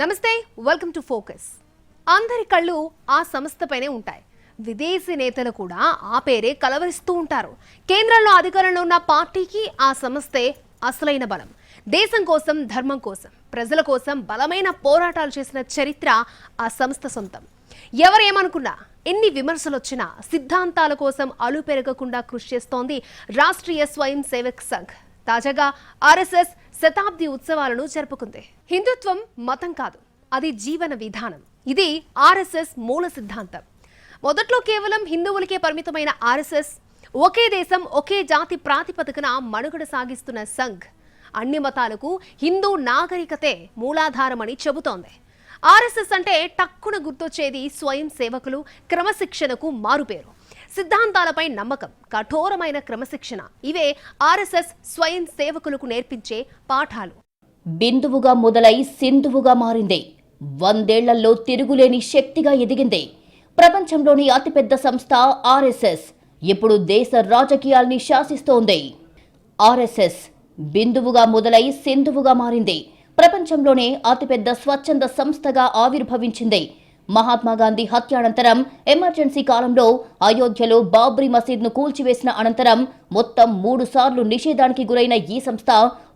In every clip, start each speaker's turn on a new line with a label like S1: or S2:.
S1: నమస్తే welcome to focus అందరి కళ్ళు ఆ సంస్థపైనే ఉంటాయి. విదేశీ నేతలు కూడా ఆ పేరే కలవరిస్తూ ఉంటారు. కేంద్రంలో అధికారంలో ఉన్న పార్టీకి ఆ సంస్థే అసలైన బలం. దేశం కోసం ధర్మం కోసం ప్రజల కోసం బలమైన పోరాటాలు చేసిన చరిత్ర ఆ సంస్థ సొంతం. ఎవరేమనుకున్నా ఎన్ని విమర్శలు వచ్చినా సిద్ధాంతాల కోసం అలు పెరగకుండా కృషి చేస్తోంది రాష్ట్రీయ స్వయం సేవక్ సంఘ్. తాజాగా ఆర్ఎస్ఎస్ శతాబ్ది ఉత్సవాలను జరుపుకుంది. హిందుత్వం మతం కాదు అది జీవన విధానం. ఇది ఆర్ఎస్ఎస్ మూల సిద్ధాంతం. మొదట్లో కేవలం హిందువులకే పరిమితమైన ఆర్ఎస్ఎస్ ఒకే దేశం ఒకే జాతి ప్రాతిపదికన మనుగడ సాగిస్తున్న సంఘ్. అన్ని మతాలకు హిందూ నాగరికతే మూలాధారమని చెబుతోంది. ఆర్ఎస్ఎస్ అంటే టక్కున గుర్తొచ్చేది స్వయం సేవకులు క్రమశిక్షణకు మారుపేరు. సిద్ధాంతాలపై నమ్మకం కఠోరమైన క్రమశిక్షణ. ఇవే ఆర్ఎస్ఎస్ స్వయం సేవకులకు నేర్పించే పాఠాలు.
S2: బిందువుగా మొదలై సింధువుగా మారింది. వందేళ్ళలో తిరుగులేని శక్తిగా ఎదిగింది. ప్రపంచంలోని అతిపెద్ద సంస్థ ఆర్ఎస్ఎస్. ఇప్పుడు దేశ రాజకీయాల్ని శాసిస్తోంది. ఆర్ఎస్ఎస్ బిందువుగా మొదలై సింధువుగా మారింది. ప్రపంచంలోనే అతిపెద్ద స్వచ్ఛంద సంస్థగా ఆవిర్భవించింది. మహాత్మాగాంధీ హత్యానంతరం ఎమర్జెన్సీ కాలంలో అయోధ్యలో బాబ్రీ మసీద్ను కూల్చివేసిన అనంతరం మొత్తం మూడు సార్లు నిషేధానికి గురైన ఈ సంస్థ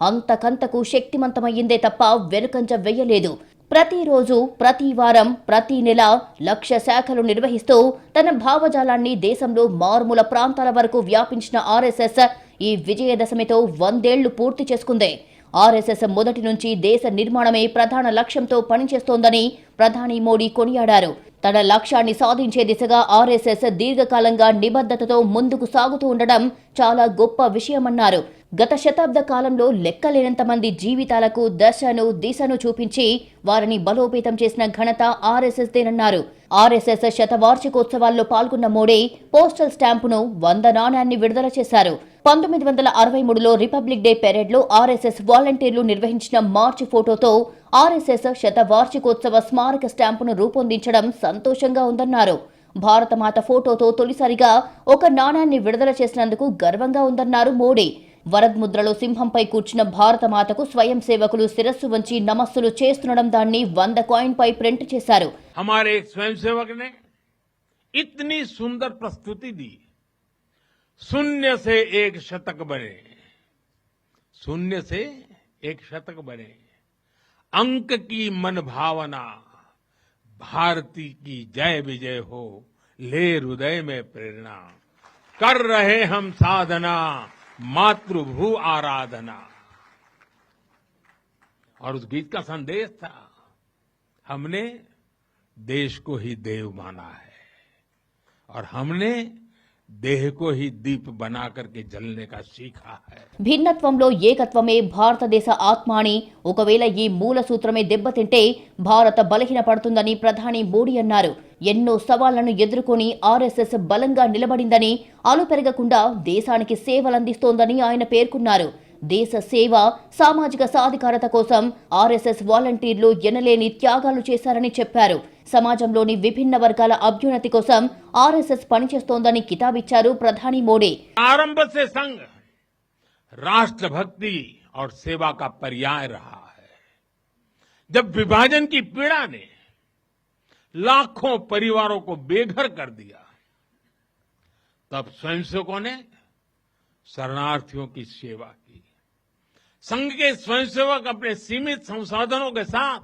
S2: అంతకంతకు శక్తిమంతమయ్యిందే తప్ప వెనుకంజ వెయ్యలేదు. ప్రతిరోజు ప్రతి వారం ప్రతి నెల లక్ష శాఖలు నిర్వహిస్తూ తన భావజాలాన్ని దేశంలో మారుమూల ప్రాంతాల వరకు వ్యాపించిన ఆర్ఎస్ఎస్ ఈ విజయదశమితో వందేళ్ళు పూర్తి చేసుకుంది. ఆర్ఎస్ఎస్ మొదటి నుంచి దేశ నిర్మాణమే ప్రధాన లక్ష్యంతో పనిచేస్తోందని ప్రధాని మోడీ కొనియాడారు. తన లక్ష్యాన్ని సాధించే దిశగా ఆర్ఎస్ఎస్ దీర్ఘకాలంగా నిబద్ధతతో ముందుకు సాగుతూ ఉండడం చాలా గొప్ప విషయమన్నారు. గత శతాబ్ద కాలంలో లెక్కలేనంత మంది జీవితాలకు దశను దిశను చూపించి వారిని బలోపేతం చేసిన ఘనత ఆర్ఎస్ఎస్దేనన్నారు. ఆర్ఎస్ఎస్ శతవార్షికోత్సవాల్లో పాల్గొన్న మోడీ పోస్టల్ స్టాంపును వంద నాణ్యాన్ని విడుదల చేశారు. పంతొమ్మిది వందల అరవై మూడులో రిపబ్లిక్ డే పెరేడ్లో ఆర్ఎస్ఎస్ వాలంటీర్లు నిర్వహించిన మార్చి ఫోటోతో ఆర్ఎస్ఎస్ శతవార్షికోత్సవ స్మారక స్టాంపును రూపొందించడం సంతోషంగా ఉందన్నారు. భారతమాత ఫోటోతో తొలిసారిగా ఒక నాణాన్ని విడుదల చేసినందుకు గర్వంగా ఉందన్నారు మోడీ. వరద్ ముద్రలో సింహంపై కూర్చున్న భారతమాతకు స్వయం సేవకులు శిరస్సు వంచి నమస్సులు చేస్తుండడం దాన్ని వంద కాయిన్ పై ప్రింట్ చేశారు
S3: हमारे एक स्वयंसेवक ने इतनी सुंदर प्रस्तुति दी शून्य से एक शतक बने शून्य से एक शतक बने अंक की मन भावना भारती की जय विजय हो ले हृदय में प्रेरणा कर रहे हम साधना मातृभू आराधना और उस गीत का संदेश था हमने देश को ही देव माना है और हमने देह को ही दीप बना करके जलने का सीखा है
S2: భిన్నత్వంలో ఏకత్వమే భారతదేశ ఆత్మ అని ఒకవేళ ఈ మూల సూత్రమే దెబ్బతింటే భారత బలహీన పడుతుందని ప్రధాని మోడీ అన్నారు ఎన్నో సవాళ్లను ఎదుర్కొని ఆర్ఎస్ఎస్ బలంగా నిలబడిందని అలు పెరగకుండా దేశానికి సేవలందిస్తోందని ఆయన పేర్కొన్నారు దేశ సేవ సామాజిక సాధికారత కోసం ఆర్ఎస్ఎస్ వాలంటీర్లు ఎనలేని త్యాగాలు చేశారని చెప్పారు సమాజంలోని విభిన్న వర్గాల అభ్యున్నతి కోసం ఆర్ఎస్ఎస్ పనిచేస్తోందని కితాబిచ్చారు ప్రధాని మోడీ
S3: आरंभ से संघ राष्ट्रभक्ति और सेवा का पर्याय रहा है जब विभाजन की पीड़ा ने लाखों परिवारों को बेघर कर दिया। तब स्वयंसेवकों ने शरणार्थियों की सेवा की। संघ के स्वयंसेवक अपने सीमित संसाधनों के साथ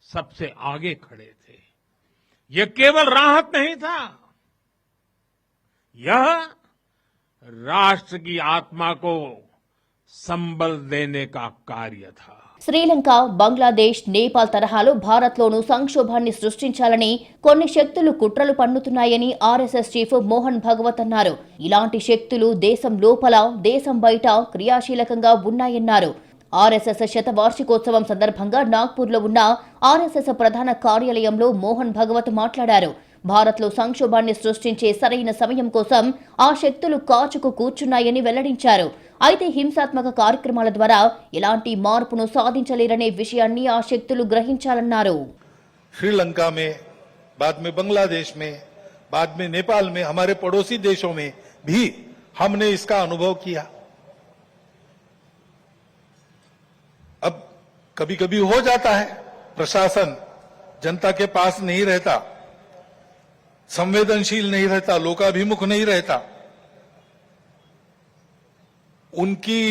S3: सबसे आगे खड़े थे। यह केवल राहत नहीं था। यह राष्ट्र की आत्मा को संबल देने का कार्य था।
S2: శ్రీలంక బంగ్లాదేశ్ నేపాల్ తరహాలో భారత్లోనూ సంక్షోభాన్ని సృష్టించాలని కొన్ని శక్తులు కుట్రలు పన్నుతున్నాయని ఆర్ఎస్ఎస్ చీఫ్ మోహన్ భగవత్ అన్నారు. ఇలాంటి శక్తులు దేశం లోపల దేశం బయట క్రియాశీలకంగా ఉన్నాయన్నారు. ఆర్ఎస్ఎస్ శత వార్షికోత్సవం సందర్భంగా నాగ్పూర్లో ఉన్న ఆర్ఎస్ఎస్ ప్రధాన కార్యాలయంలో మోహన్ భగవత్ మాట్లాడారు. భారత్లో సంక్షోభాన్ని సృష్టించే సరైన సమయం కోసం ఆ శక్తులు కాచుకు కూర్చున్నాయని వెల్లడించారు. అయితే హింసాత్మక కార్యక్రమాల ద్వారా ఎలాంటి మార్పును సాధించలేరనే విషయాన్ని ఆ శక్తులు గ్రహించాలన్నారు
S4: श्रीलंका में बाद में बांग्लादेश में बाद में नेपाल में हमारे पड़ोसी देशों में भी हमने इसका अनुभव किया अब कभी कभी हो जाता है प्रशासन जनता के पास नहीं रहता संवेदनशील नहीं रहता लोकाभिमुख नहीं रहता उनकी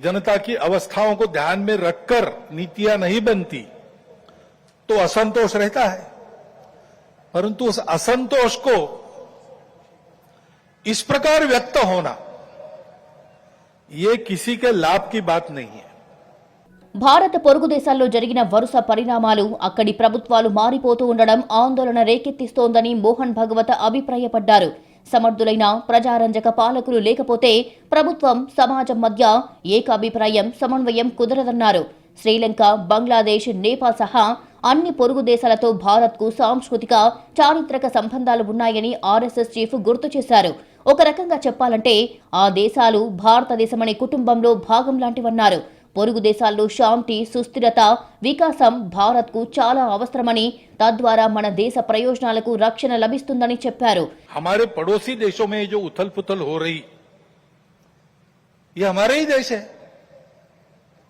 S4: जनता की अवस्थाओं को ध्यान में रखकर नीतियां नहीं बनती तो असंतोष रहता है परंतु उस असंतोष को इस प्रकार व्यक्त होना ये किसी के लाभ की बात नहीं है
S2: భారత పొరుగు దేశాల్లో జరిగిన వరుస పరిణామాలు అక్కడి ప్రభుత్వాలు మారిపోతూ ఉండడం ఆందోళన రేకెత్తిస్తోందని మోహన్ భగవత అభిప్రాయపడ్డారు సమర్థులైన ప్రజారంజక పాలకులు లేకపోతే ప్రభుత్వం సమాజం మధ్య ఏకాభిప్రాయం సమన్వయం కుదరదన్నారు. శ్రీలంక బంగ్లాదేశ్ నేపాల్ సహా అన్ని పొరుగు దేశాలతో భారత్కు సాంస్కృతిక చారిత్రక సంబంధాలు ఉన్నాయని ఆర్ఎస్ఎస్ చీఫ్ గుర్తు చేశారు. ఒక రకంగా చెప్పాలంటే ఆ దేశాలు భారతదేశమనే కుటుంబంలో భాగం లాంటివన్నారు. పొరుగు దేశాల్లో శాంతి సుస్థిరత వికాసం భారత్కు చాలా అవసరమని తద్వారా మన దేశ ప్రయోజనాలకు రక్షణ లభిస్తుందని చెప్పారు
S4: हमारे पड़ोसी देशों में जो उथल पुथल हो रही ये हमारे ही देश है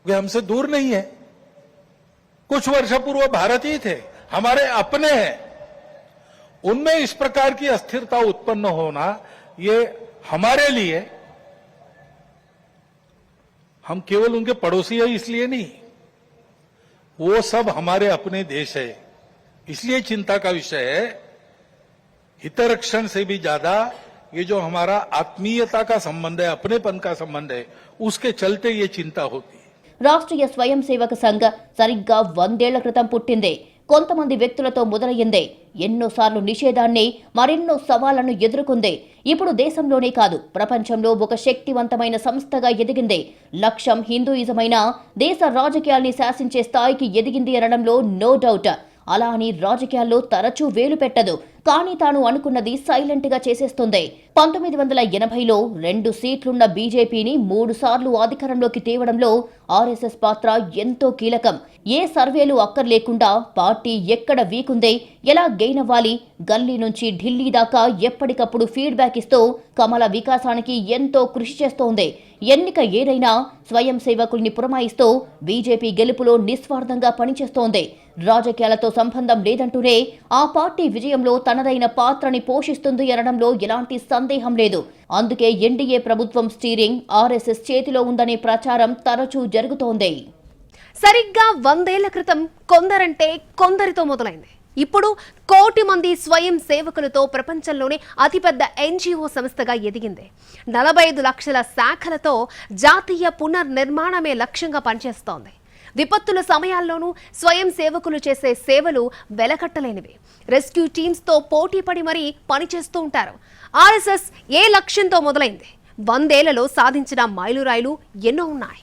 S4: वे हमसे दूर नहीं है कुछ वर्ष पूर्व भारत ही थे हमारे अपने हैं उनमें इस प्रकार की अस्थिरता उत्पन्न होना ये हमारे लिए हम केवल उनके पड़ोसी है, इसलिए नहीं। वो सब हमारे अपने देश है। इसलिए चिंता का विषय है, हितरक्षण से भी ज़्यादा ये जो हमारा आत्मीयता का संबंध है, अपनेपन का संबंध है, उसके चलते ये चिंता होती है।
S2: राष्ट्रीय स्वयं सेवक संघ ಸರಿಗ್ಗಾ वंदे कृतम पुटिंदे కొంతమంది వ్యక్తులతో మొదలయ్యిందే. ఎన్నోసార్లు నిషేధాన్ని మరెన్నో సవాళ్ళను ఎదుర్కొందే. ఇప్పుడు దేశంలోనే కాదు ప్రపంచంలో ఒక శక్తివంతమైన సంస్థగా ఎదిగిందే. లక్ష్యం హిందూయిజమైన దేశ రాజకీయాల్ని శాసించే స్థాయికి ఎదిగింది అనడంలో నో డౌట్. అలా అని రాజకీయాల్లో తరచూ వేలు పెట్టదు. కానీ తాను అనుకున్నది సైలెంట్గా చేసేస్తుంది. పంతొమ్మిది వందల ఎనభైలో రెండు సీట్లున్న బీజేపీని మూడు సార్లు అధికారంలోకి తేవడంలో ఆర్ఎస్ఎస్ పాత్ర ఎంతో కీలకం. ఏ సర్వేలు అక్కర్లేకుండా పార్టీ ఎక్కడ వీకుందే ఎలా గెయిన్ అవ్వాలి గల్లీ నుంచి ఢిల్లీ దాకా ఎప్పటికప్పుడు ఫీడ్బ్యాక్ ఇస్తూ కమల వికాసానికి ఎంతో కృషి చేస్తోంది. ఎన్నిక ఏదైనా స్వయం సేవకుల్ని పురమాయిస్తూ బీజేపీ గెలుపులో నిస్వార్థంగా పనిచేస్తోంది. రాజకీయాలతో సంబంధం లేదంటూనే ఆ పార్టీ విజయంలో తనదైన పాత్రని పోషిస్తుంది అనడంలో ఎలాంటి సందేహం లేదు. అందుకే ఎన్డీఏ ప్రభుత్వం స్టీరింగ్ ఆర్ఎస్ఎస్ చేతిలో ఉందనే ప్రచారం తరచూ జరుగుతోంది.
S1: సరిగ్గా వందేళ్ళ క్రితం కొందరంటే కొందరితో మొదలైంది. ఇప్పుడు కోటి మంది స్వయం సేవకులతో ప్రపంచంలోనే అతిపెద్ద ఎన్జిఓ సంస్థగా ఎదిగింది. నలభై ఐదు లక్షల శాఖలతో జాతీయ పునర్నిర్మాణమే లక్ష్యంగా పనిచేస్తోంది. విపత్తుల సమయాల్లోనూ స్వయం సేవకులు చేసే సేవలు వెలకట్టలేనివి. రెస్క్యూ టీమ్స్తో పోటీ పడి మరీ పనిచేస్తూ ఉంటారు. ఆర్ఎస్ఎస్ ఏ లక్ష్యంతో మొదలైంది? వందేళ్ళలో సాధించిన మైలురాయిలు ఎన్నో ఉన్నాయి.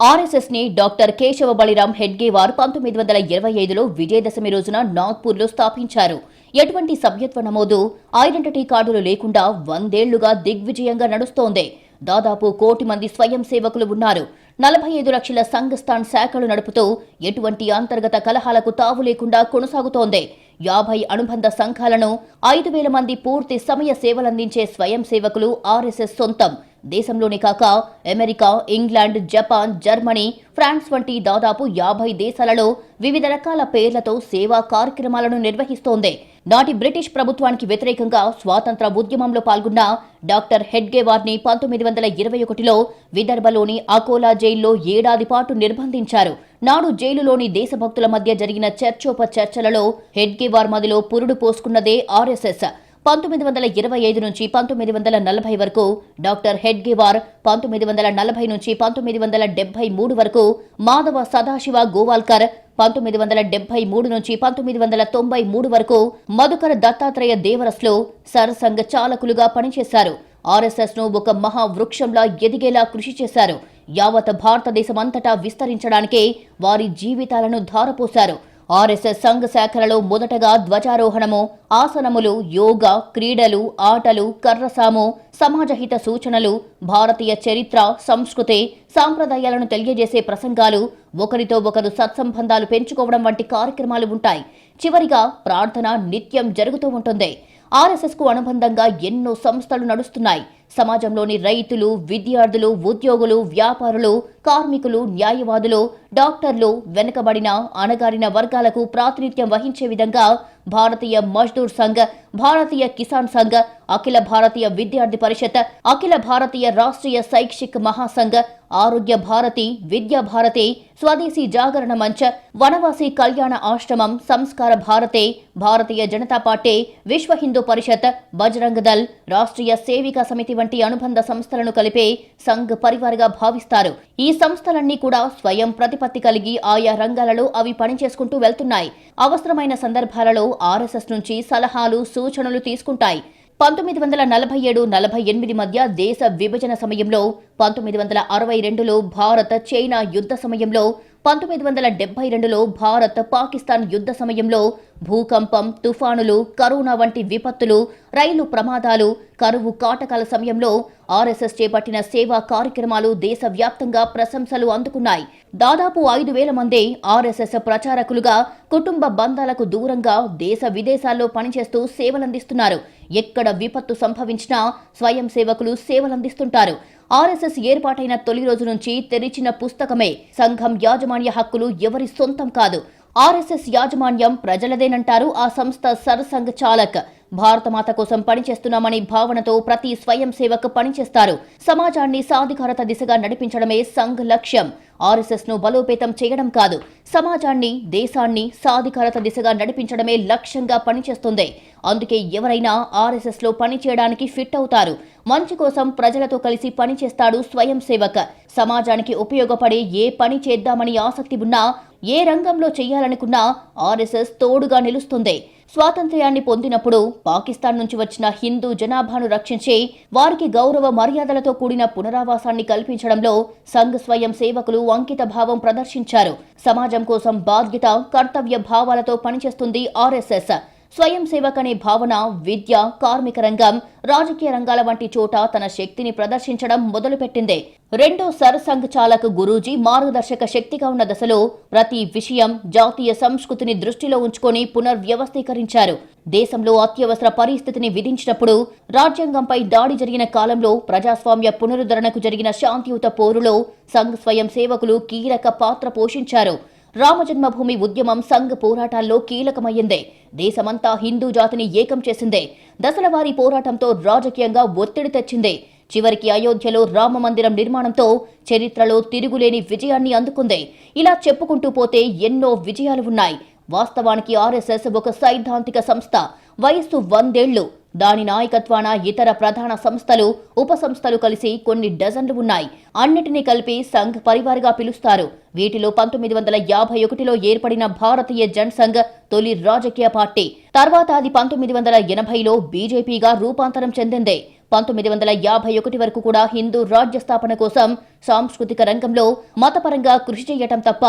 S2: ఆర్ఎస్ఎస్ని డాక్టర్ కేశవ బలిరాం హెడ్గేవార్ పంతొమ్మిది వందల ఇరవై ఐదులో విజయదశమి రోజున నాగ్పూర్లో స్థాపించారు. ఎటువంటి సభ్యత్వ నమోదు ఐడెంటిటీ కార్డులు లేకుండా వందేళ్ళుగా దిగ్విజయంగా నడుస్తోంది. దాదాపు కోటి మంది స్వయం సేవకులు ఉన్నారు. నలభై ఐదు లక్షల సంఘస్థాన్ శాఖలు నడుపుతూ ఎటువంటి అంతర్గత కలహాలకు తావు లేకుండా కొనసాగుతోంది. యాభై అనుబంధ సంఘాలను ఐదు వేల మంది పూర్తి సమయ సేవలందించే స్వయం సేవకులు ఆర్ఎస్ఎస్ సొంతం. దేశంలోనే కాక America England Japan Germany France వంటి దాదాపు యాభై దేశాలలో వివిధ రకాల పేర్లతో సేవా కార్యక్రమాలను నిర్వహిస్తోంది. నాటి బ్రిటిష్ ప్రభుత్వానికి వ్యతిరేకంగా స్వాతంత్ర ఉద్యమంలో పాల్గొన్న డాక్టర్ హెడ్గేవార్ని పంతొమ్మిది వందల ఇరవై ఒకటిలో విదర్భలోని అకోలా జైల్లో ఏడాది పాటు నిర్బంధించారు. నాడు జైలులోని దేశభక్తుల మధ్య జరిగిన చర్చోప చర్చలలో హెడ్గేవార్ మదిలో పురుడు పోసుకున్నదే ఆర్ఎస్ఎస్. పంతొమ్మిది వందల ఇరవై ఐదు నుంచి పంతొమ్మిది వందల నలభై వరకు డాక్టర్ హెడ్గేవార్ పంతొమ్మిది వందల నలభై నుంచి పంతొమ్మిది వందల డెబ్బై మూడు వరకు మాధవ సదాశివ గోవాల్కర్ పంతొమ్మిది వందల డెబ్బై మూడు నుంచి పంతొమ్మిది వందల తొంభై మూడు వరకు మధుకర దత్తాత్రేయ దేవరస్లో సరసంఘ చాలకులుగా పనిచేశారు. ఆర్ఎస్ఎస్ను ఒక మహా వృక్షంలా ఎదిగేలా కృషి చేశారు. యావత్ భారతదేశమంతటా విస్తరించడానికే వారి జీవితాలను ధారపోశారు. ఆర్ఎస్ఎస్ సంఘ శాఖలలో మొదటగా ధ్వజారోహణము ఆసనములు యోగా క్రీడలు ఆటలు కర్రసాము సమాజహిత సూచనలు భారతీయ చరిత్ర సంస్కృతి సాంప్రదాయాలను తెలియజేసే ప్రసంగాలు ఒకరితో ఒకరు సత్సంబంధాలు పెంచుకోవడం వంటి కార్యక్రమాలు ఉంటాయి. చివరిగా ప్రార్థన నిత్యం జరుగుతూ ఉంటుంది. ఆర్ఎస్ఎస్కు అనుబంధంగా ఎన్నో సంస్థలు నడుస్తున్నాయి. సమాజంలోని రైతులు విద్యార్థులు ఉద్యోగులు వ్యాపారులు కార్మికులు న్యాయవాదులు డాక్టర్లు వెనుకబడిన అణగారిన వర్గాలకు ప్రాతినిధ్యం వహించే విధంగా భారతీయ మజ్దూర్ సంఘ్ భారతీయ కిసాన్ సంఘ్ అఖిల భారతీయ విద్యార్థి పరిషత్ అఖిల భారతీయ రాష్ట్రీయ శైక్షిక్ మహాసంఘ్ ఆరోగ్య భారతి విద్యా భారతి స్వదేశీ జాగరణ మంచ్ వనవాసి కళ్యాణ ఆశ్రమం సంస్కార భారతే భారతీయ జనతా పార్టీ విశ్వ హిందూ పరిషత్ బజరంగ్ దల్ రాష్ట్రీయ సేవికా సమితి వంటి అనుబంధ సంస్థలను కలిపే సంఘ్ పరివారగా భావిస్తారు. ఈ సంస్థలన్నీ కూడా స్వయం ప్రతిపత్తి కలిగి ఆయా రంగాలలో అవి పనిచేసుకుంటూ వెళ్తున్నాయి. అవసరమైన సందర్భాలలో ఆర్ఎస్ఎస్ నుంచి సలహాలు సూచనలు తీసుకుంటాయి. పంతొమ్మిది వందల నలభై ఏడు నలభై ఎనిమిది మధ్య దేశ విభజన సమయంలో పంతొమ్మిది వందల అరవై రెండులో భారత్ చైనా యుద్ధ సమయంలో పంతొమ్మిది వందల డెబ్బై రెండులో భారత్ పాకిస్తాన్ యుద్ధ సమయంలో భూకంపం తుఫానులు కరోనా వంటి విపత్తులు రైలు ప్రమాదాలు కరువు కాటకాల సమయంలో ఆర్ఎస్ఎస్ చేపట్టిన సేవా కార్యక్రమాలు దేశవ్యాప్తంగా ప్రశంసలు అందుకున్నాయి. దాదాపు ఐదు వేల మంది ఆర్ఎస్ఎస్ ప్రచారకులుగా కుటుంబ బంధాలకు దూరంగా దేశ విదేశాల్లో పనిచేస్తూ సేవలందిస్తున్నారు. ఎక్కడ విపత్తు సంభవించినా స్వయం సేవకులు సేవలందిస్తుంటారు. ఆర్ఎస్ఎస్ ఏర్పాటైన తొలి రోజు నుంచి తెరిచిన పుస్తకమే సంఘం యాజమాన్య హక్కులు ఎవరి సొంతం కాదు. ఆర్ఎస్ఎస్ యాజమాన్యం ప్రజలదేనంటారు ఆ సంస్థ సర్సంఘ్ చాలక్. భారతమాత కోసం పనిచేస్తున్నామని భావనతో ప్రతి స్వయం సేవకు పనిచేస్తారు. సమాజాన్ని సాధికారత దిశగా నడిపించడమే సంఘ్ లక్ష్యం. ఆర్ఎస్ఎస్ను బలోపేతం చేయడం కాదు. సమాజాన్ని దేశాన్ని సాధికారత దిశగా నడిపించడమే లక్ష్యంగా పనిచేస్తుంది. అందుకే ఎవరైనా ఆర్ఎస్ఎస్లో పనిచేయడానికి ఫిట్ అవుతారు. మంచి కోసం ప్రజలతో కలిసి పనిచేస్తాడు స్వయం సేవక్. సమాజానికి ఉపయోగపడే ఏ పని చేద్దామని ఆసక్తి ఉన్నా ఏ రంగంలో చేయాలనుకున్నా ఆర్ఎస్ఎస్ తోడుగా నిలుస్తుంది. స్వాతంత్ర్యాన్ని పొందినప్పుడు పాకిస్తాన్ నుంచి వచ్చిన హిందూ జనాభాను రక్షించి వారికి గౌరవ మర్యాదలతో కూడిన పునరావాసాన్ని కల్పించడంలో సంఘ్ స్వయం సేవకులు అంకిత భావం ప్రదర్శించారు. సమాజం కోసం బాధ్యత కర్తవ్య భావాలతో పనిచేస్తుంది ఆర్ఎస్ఎస్. స్వయం సేవకనే అనే భావన విద్య కార్మిక రంగం రాజకీయ రంగాల వంటి చోట తన శక్తిని ప్రదర్శించడం మొదలుపెట్టింది. రెండో సరసంఘ్ చాలక్ గురూజీ మార్గదర్శక శక్తిగా ఉన్న దశలో ప్రతి విషయం జాతీయ సంస్కృతిని దృష్టిలో ఉంచుకొని పునర్వ్యవస్థీకరించారు. దేశంలో అత్యవసర పరిస్థితిని విధించినప్పుడు రాజ్యాంగంపై దాడి జరిగిన కాలంలో ప్రజాస్వామ్య పునరుద్ధరణకు జరిగిన శాంతియుత పోరులో సంఘ్ స్వయం సేవకులు కీలక పాత్ర పోషించారు. రామజన్మభూమి ఉద్యమం సంఘ్ పోరాటాల్లో కీలకమయ్యింది. దేశమంతా హిందూ జాతిని ఏకం చేసిందే. దశలవారీ పోరాటంతో రాజకీయంగా ఒత్తిడి తెచ్చింది. చివరికి అయోధ్యలో రామ మందిరం నిర్మాణంతో చరిత్రలో తిరుగులేని విజయాన్ని అందుకుంది. ఇలా చెప్పుకుంటూ పోతే ఎన్నో విజయాలు ఉన్నాయి. వాస్తవానికి ఆర్ఎస్ఎస్ ఒక సైద్ధాంతిక సంస్థ. వయస్సు వందేళ్ళు దాని నాయకత్వాన ఇతర ప్రధాన సంస్థలు ఉప సంస్థలు కలిసి కొన్ని డజన్లు ఉన్నాయి. అన్నిటినీ కలిపి సంఘ్ పరివార్గా పిలుస్తారు. వీటిలో పంతొమ్మిది వందల యాభై ఒకటిలో ఏర్పడిన భారతీయ జన్సంఘ్ తొలి రాజకీయ పార్టీ. తర్వాత అది పంతొమ్మిది వందల ఎనభైలో బీజేపీగా రూపాంతరం చెందింది. పంతొమ్మిది వందల యాభై ఒకటి వరకు కూడా హిందూ రాజ్య స్థాపన కోసం సాంస్కృతిక రంగంలో మతపరంగా కృషి చేయటం తప్ప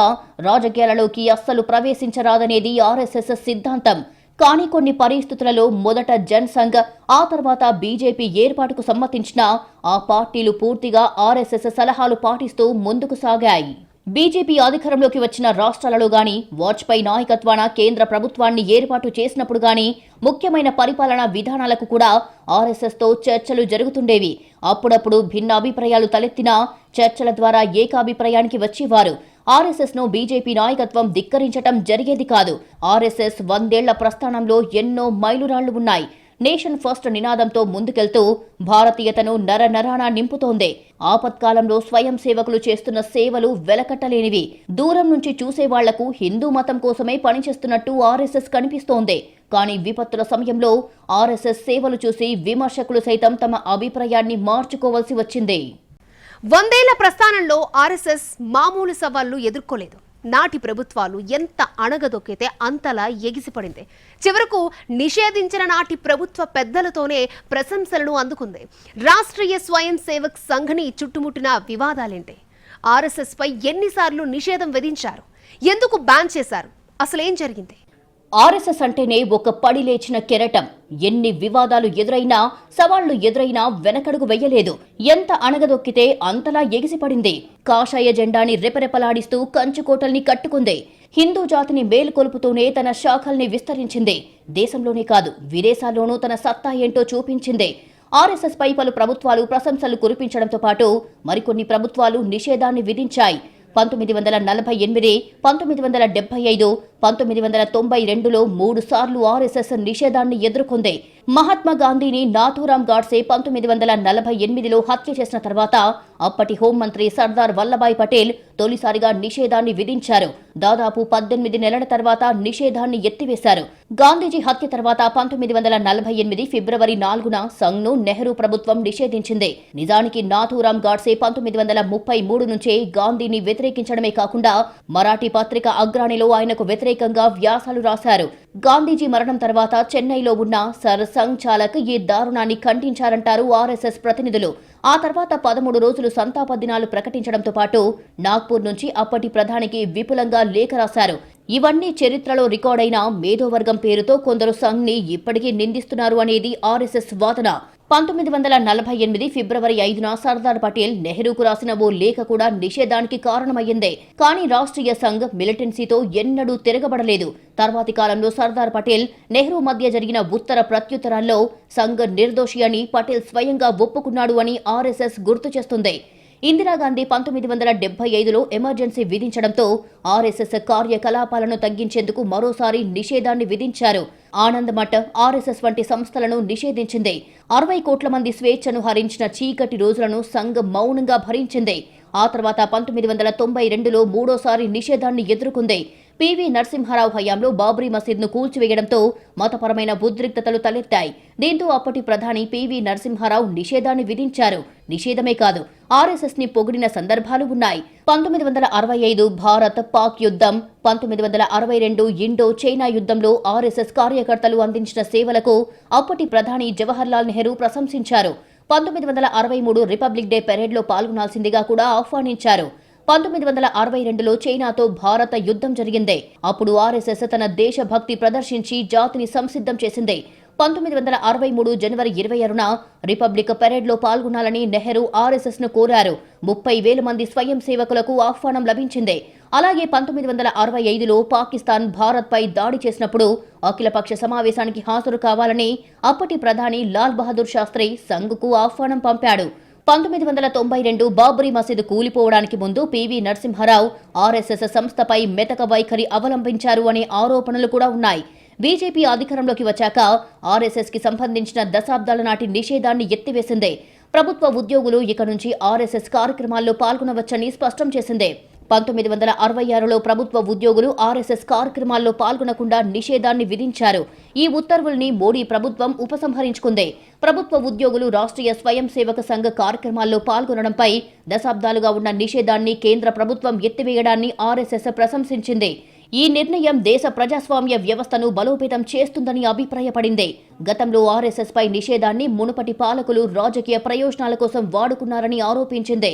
S2: రాజకీయాలలోకి అస్సలు ప్రవేశించరాదనేది ఆర్ఎస్ఎస్ సిద్ధాంతం. కానీ కొన్ని పరిస్థితులలో మొదట జనసంఘ్ ఆ తర్వాత బీజేపీ ఏర్పాటుకు సమ్మతించినా ఆ పార్టీలు పూర్తిగా ఆర్ఎస్ఎస్ సలహాలు పాటిస్తూ ముందుకు సాగాయి. బీజేపీ అధికారంలోకి వచ్చిన రాష్ట్రాలలో గాని వాజ్పేయి నాయకత్వాన కేంద్ర ప్రభుత్వాన్ని ఏర్పాటు చేసినప్పుడు గాని ముఖ్యమైన పరిపాలనా విధానాలకు కూడా ఆర్ఎస్ఎస్తో చర్చలు జరుగుతుండేవి. అప్పుడప్పుడు భిన్న అభిప్రాయాలు తలెత్తినా చర్చల ద్వారా ఏకాభిప్రాయానికి వచ్చేవారు. ఆర్ఎస్ఎస్ను బీజేపీ నాయకత్వం ధిక్కరించటం జరిగేది కాదు. ఆర్ఎస్ఎస్ వందేళ్ళ ప్రస్థానంలో ఎన్నో మైలురాళ్ళు ఉన్నాయి. నేషన్ ఫస్ట్ నినాదంతో ముందుకెళ్తూ భారతీయతను నరనరాన నింపుతోంది. ఆపత్కాలంలో స్వయం సేవకులు చేస్తున్న సేవలు వెలకట్టలేనివి. దూరం నుంచి చూసేవాళ్ళకు హిందూ మతం కోసమే పనిచేస్తున్నట్టు ఆర్ఎస్ఎస్ కనిపిస్తోంది. కానీ విపత్తుల సమయంలో ఆర్ఎస్ఎస్ సేవలు చూసి విమర్శకులు సైతం తమ అభిప్రాయాన్ని మార్చుకోవాల్సి వచ్చింది.
S1: వందేళ్ళ ప్రస్థానంలో ఆర్ఎస్ఎస్ మామూలు సవాళ్ళు ఎదుర్కోలేదు. నాటి ప్రభుత్వాలు ఎంత అణగదొక్కితే అంతలా ఎగిసిపడింది. చివరకు నిషేధించిన నాటి ప్రభుత్వ పెద్దలతోనే ప్రశంసలను అందుకుంది. రాష్ట్రీయ స్వయం సేవక్ సంఘ్ని చుట్టుముట్టిన వివాదాలేంటి? ఆర్ఎస్ఎస్ పై ఎన్నిసార్లు నిషేధం విధించారు. ఎందుకు బ్యాన్ చేశారు? అసలేం జరిగింది?
S2: ఆర్ఎస్ఎస్ అంటేనే ఒక పడి లేచిన కెరటం. ఎన్ని వివాదాలు ఎదురైనా సవాళ్ళు ఎదురైనా వెనకడుగు వెయ్యలేదు ఎంత అణగదొక్కితే అంతలా ఎగిసిపడింది. కాషాయ జెండాని రెపరెపలాడిస్తూ కంచుకోటల్ని కట్టుకుంది. హిందూ జాతిని మేలుకొలుపుతూనే తన శాఖల్ని విస్తరించింది. దేశంలోనే కాదు విదేశాల్లోనూ తన సత్తా ఏంటో చూపించింది. ఆర్ఎస్ఎస్ పై పలు ప్రభుత్వాలు ప్రశంసలు కురిపించడంతో పాటు మరికొన్ని ప్రభుత్వాలు నిషేధాన్ని విధించాయి. పంతొమ్మిది వందల నలభై ఎనిమిది పంతొమ్మిది వందల డెబ్బై ఐదు పంతొమ్మిది వందల తొంభై రెండులో మూడు సార్లు ఆర్ఎస్ఎస్ నిషేధాన్ని ఎదుర్కొంది. మహాత్మా గాంధీని నాథూరాం గాడ్సే పంతొమ్మిది వందల నలభై ఎనిమిదిలో హత్య చేసిన తర్వాత అప్పటి హోంమంత్రి సర్దార్ వల్లభాయ్ పటేల్ తొలిసారిగా నిషేధాన్ని విధించారు. దాదాపు పద్దెనిమిది నెలల తర్వాత నిషేధాన్ని ఎత్తివేశారు. గాంధీజీ హత్య తర్వాత పంతొమ్మిది వందల నలభై ఎనిమిది ఫిబ్రవరి నాలుగున సంఘ్ను నెహ్రూ ప్రభుత్వం నిషేధించింది. నిజానికి నాథూరామ్ గాడ్సే పంతొమ్మిది వందల ముప్పై మూడు నుంచే గాంధీని వ్యతిరేకించడమే కాకుండా మరాఠీ పత్రిక అగ్రాణిలో ఆయనకు వ్యతిరేక వ్యతిరేకంగా వ్యాసాలు రాశారు. గాంధీజీ మరణం తర్వాత చెన్నైలో ఉన్న సర్ సంఘ్ చాలక్ ఈ దారుణాన్ని ఖండించారంటారు ఆర్ఎస్ఎస్ ప్రతినిధులు. ఆ తర్వాత పదమూడు రోజులు సంతాప దినాలు ప్రకటించడంతో పాటు నాగ్పూర్ నుంచి అప్పటి ప్రధానికి విపులంగా లేఖ రాశారు. ఇవన్నీ చరిత్రలో రికార్డైన మేధోవర్గం పేరుతో కొందరు సంఘ్ని ఇప్పటికీ నిందిస్తున్నారు అనేది ఆర్ఎస్ఎస్ వాదన. పంతొమ్మిది వందల నలభై ఎనిమిది ఫిబ్రవరి ఐదున సర్దార్ పటేల్ నెహ్రూకు రాసిన ఓ లేఖ కూడా నిషేధానికి కారణమయ్యిందే. కానీ రాష్ట్రీయ సంఘ్ మిలిటెన్సీతో ఎన్నడూ తిరగబడలేదు. తర్వాతి కాలంలో సర్దార్ పటేల్ నెహ్రూ మధ్య జరిగిన ఉత్తర ప్రత్యుత్తరాల్లో సంఘ్ నిర్దోషి అని పటేల్ స్వయంగా ఒప్పుకున్నాడు అని ఆర్ఎస్ఎస్ గుర్తు చేస్తుంది. ఇందిరాగాంధీ పంతొమ్మిది వందల డెబ్బై ఐదులో ఎమర్జెన్సీ విధించడంతో ఆర్ఎస్ఎస్ కార్యకలాపాలను తగ్గించేందుకు మరోసారి నిషేధాన్ని విధించారు. ఆనంద్ ఆర్ఎస్ఎస్ వంటి సంస్థలను నిషేధించింది. అరవై కోట్ల మంది స్వేచ్ఛను హరించిన చీకటి రోజులను సంఘ్ మౌనంగా భరించింది. ఆ తర్వాత పంతొమ్మిది వందల తొంభై రెండులో మూడోసారి నిషేధాన్ని ఎదుర్కొంది. పివి నరసింహారావు హయాంలో బాబ్రీ మసీద్ను కూల్చివేయడంతో మతపరమైన ఉద్రిక్తతలు తలెత్తాయి. దీంతో అప్పటి ప్రధాని పివి నరసింహారావు నిషేధాన్ని విధించారు. నిషేధమే కాదు ఆర్ఎస్ఎస్ని పొగిడిన సందర్భాలు ఉన్నాయి. పంతొమ్మిది వందల అరవై ఐదు భారత్ పాక్ యుద్ధం పంతొమ్మిది వందల అరవై రెండు ఇండో చైనా యుద్ధంలో ఆర్ఎస్ఎస్ కార్యకర్తలు అందించిన సేవలకు అప్పటి ప్రధాని జవహర్లాల్ నెహ్రూ ప్రశంసించారు. పంతొమ్మిది వందల అరవై మూడు రిపబ్లిక్ డే పెరేడ్లో పాల్గొనాల్సిందిగా కూడా ఆహ్వానించారు. పంతొమ్మిది వందల అరవై రెండులో చైనాతో భారత యుద్ధం జరిగింది. అప్పుడు ఆర్ఎస్ఎస్ తన దేశభక్తి ప్రదర్శించి జాతిని సంసిద్ధం చేసింది. పంతొమ్మిది వందల అరవై మూడు జనవరి ఇరవై ఆరున రిపబ్లిక్ పెరేడ్లో పాల్గొనాలని నెహ్రూ ఆర్ఎస్ఎస్ను కోరారు. ముప్పై వేల మంది స్వయం సేవకులకు ఆహ్వానం లభించింది. అలాగే పంతొమ్మిది వందల అరవై ఐదులో పాకిస్తాన్ భారత్పై దాడి చేసినప్పుడు అఖిలపక్ష సమావేశానికి హాజరు కావాలని అప్పటి ప్రధాని లాల్ బహదూర్ శాస్త్రి సంఘ్కు ఆహ్వానం పంపాడు. పంతొమ్మిది వందల తొంభై రెండు బాబరీ మసీదు కూలిపోవడానికి ముందు పివి నరసింహారావు ఆర్ఎస్ఎస్ సంస్థపై మెతక వైఖరి అవలంబించారు అనే ఆరోపణలు కూడా ఉన్నాయి. బీజేపీ అధికారంలోకి వచ్చాక ఆర్ఎస్ఎస్కి సంబంధించిన దశాబ్దాల నాటి నిషేధాన్ని ఎత్తివేసిందే. ప్రభుత్వ ఉద్యోగులు ఇక నుంచి ఆర్ఎస్ఎస్ కార్యక్రమాల్లో పాల్గొనవచ్చని స్పష్టం చేసిందే. పంతొమ్మిది వందల అరవై ఆరులో ప్రభుత్వ ఉద్యోగులు ఆర్ఎస్ఎస్ కార్యక్రమాల్లో పాల్గొనకుండా నిషేధాన్ని విధించారు. ఈ ఉత్తర్వుల్ని మోడీ ప్రభుత్వం ఉపసంహరించుకుంది. ప్రభుత్వ ఉద్యోగులు రాష్ట్రీయ స్వయం సేవక సంఘ కార్యక్రమాల్లో పాల్గొనడంపై దశాబ్దాలుగా ఉన్న నిషేధాన్ని కేంద్ర ప్రభుత్వం ఎత్తివేయడాన్ని ఆర్ఎస్ఎస్ ప్రశంసించింది. ఈ నిర్ణయం దేశ ప్రజాస్వామ్య వ్యవస్థను బలోపేతం చేస్తుందని అభిప్రాయపడింది. గతంలో ఆర్ఎస్ఎస్ పై నిషేధాన్ని మునుపటి పాలకులు రాజకీయ ప్రయోజనాల కోసం వాడుకున్నారని ఆరోపించింది.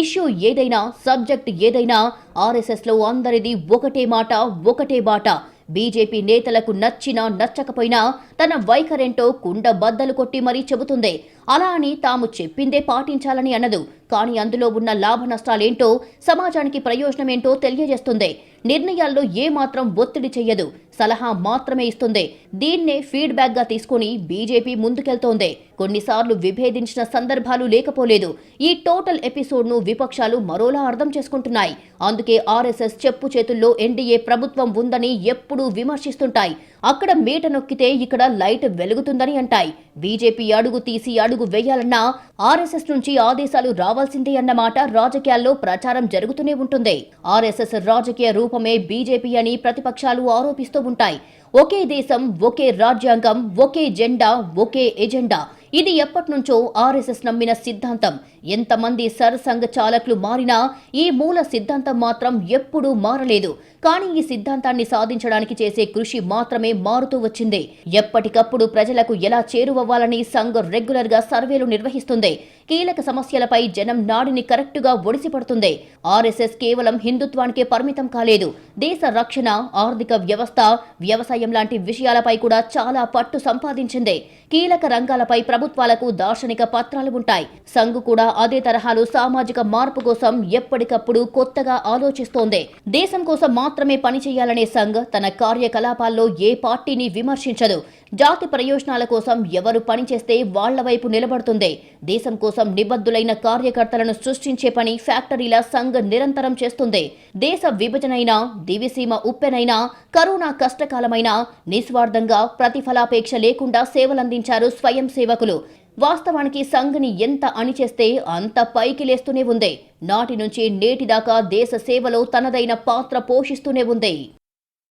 S2: ఇష్యూ ఏదైనా సబ్జెక్ట్ ఏదైనా ఆర్ఎస్ఎస్లో అందరిది ఒకటే మాట ఒకటే బాట. బీజేపీ నేతలకు నచ్చినా నచ్చకపోయినా తన వైఖరేంటో కుండ బద్దలు కొట్టి మరీ చెబుతుంది. అలా అని తాము చెప్పిందే పాటించాలని అనదు కానీ అందులో ఉన్న లాభ నష్టాలేంటో సమాజానికి ప్రయోజనమేంటో తెలియజేస్తుంది. నిర్ణయాల్లో ఏమాత్రం ఒత్తిడి చెయ్యదు. సలహా మాత్రమే ఇస్తుంది. దీన్నే ఫీడ్బ్యాక్గా తీసుకుని బీజేపీ ముందుకెళ్తోంది. కొన్నిసార్లు విభేదించిన సందర్భాలు లేకపోలేదు. ఈ టోటల్ ఎపిసోడ్ను విపక్షాలు మరోలా అర్థం చేసుకుంటున్నాయి. అందుకే ఆర్ఎస్ఎస్ చెప్పు చేతుల్లో ఎన్డీఏ ప్రభుత్వం ఉందని ఎప్పుడూ విమర్శిస్తుంటాయి. అక్కడ మీట నొక్కితే ఇక్కడ లైట్ వెలుగుతుందని అంటాయి. బీజేపీ అడుగు తీసి అడుగు వేయాలన్నా ఆర్ఎస్ఎస్ నుంచి ఆదేశాలు రావాల్సిందే అన్నమాట రాజకీయాల్లో ప్రచారం జరుగుతూనే ఉంటుంది. ఆర్ఎస్ఎస్ రాజకీయ రూపమే బీజేపీ అని ప్రతిపక్షాలు ఆరోపిస్తూ ఉంటాయి. ఒకే దేశం ఒకే రాజ్యాంగం ఒకే జెండా ఒకే ఎజెండా. ఇది ఎప్పటినుంచో ఆర్ఎస్ఎస్ నమ్మిన సిద్ధాంతం. ఎంతమంది సరసంఘ చాలకులు మారినా ఈ మూల సిద్ధాంతం మాత్రం ఎప్పుడూ మారలేదు. కానీ ఈ సిద్ధాంతాన్ని సాధించడానికి చేసే కృషి మాత్రమే మారుతూ వచ్చింది. ఎప్పటికప్పుడు ప్రజలకు ఎలా చేరువవ్వాలని సంఘం రెగ్యులర్గా సర్వేలు నిర్వహిస్తుంది. కీలక సమస్యలపై జనం నాడిని కరెక్టుగా ఒడిసిపడుతుంది. ఆర్ఎస్ఎస్ కేవలం హిందుత్వానికే పరిమితం కాలేదు. దేశ రక్షణ ఆర్థిక వ్యవస్థ వ్యవసాయ లాంటి విషయాలపై కూడా చాలా పట్టు సంపాదించింది. కీలక రంగాలపై ప్రభుత్వాలకు దార్శనిక పత్రాలు ఉంటాయి. సంఘ్ కూడా అదే తరహాలో సామాజిక మార్పు కోసం ఎప్పటికప్పుడు కొత్తగా ఆలోచిస్తోంది. దేశం కోసం మాత్రమే పనిచేయాలనే సంఘ్ తన కార్యకలాపాల్లో ఏ పార్టీని విమర్శించదు. జాతి ప్రయోజనాల కోసం ఎవరు పనిచేస్తే వాళ్ళ వైపు నిలబడుతుంది. దేశం కోసం నిబద్ధులైన కార్యకర్తలను సృష్టించే పని ఫ్యాక్టరీల సంఘ్ నిరంతరం చేస్తుంది. దేశ విభజనైనా దివిసీమ ఉప్పెనైనా కరోనా కష్టకాలమైనా నిస్వార్థంగా ప్రతిఫలాపేక్ష లేకుండా సేవలంది నిర్వహించారు స్వయం సేవకులు. వాస్తవానికి సంఘ్ని ఎంత అణిచేస్తే అంత పైకి లేస్తూనే ఉంది. నాటి నుంచి నేటి దాకా దేశ సేవలో తనదైన పాత్ర పోషిస్తూనే ఉంది.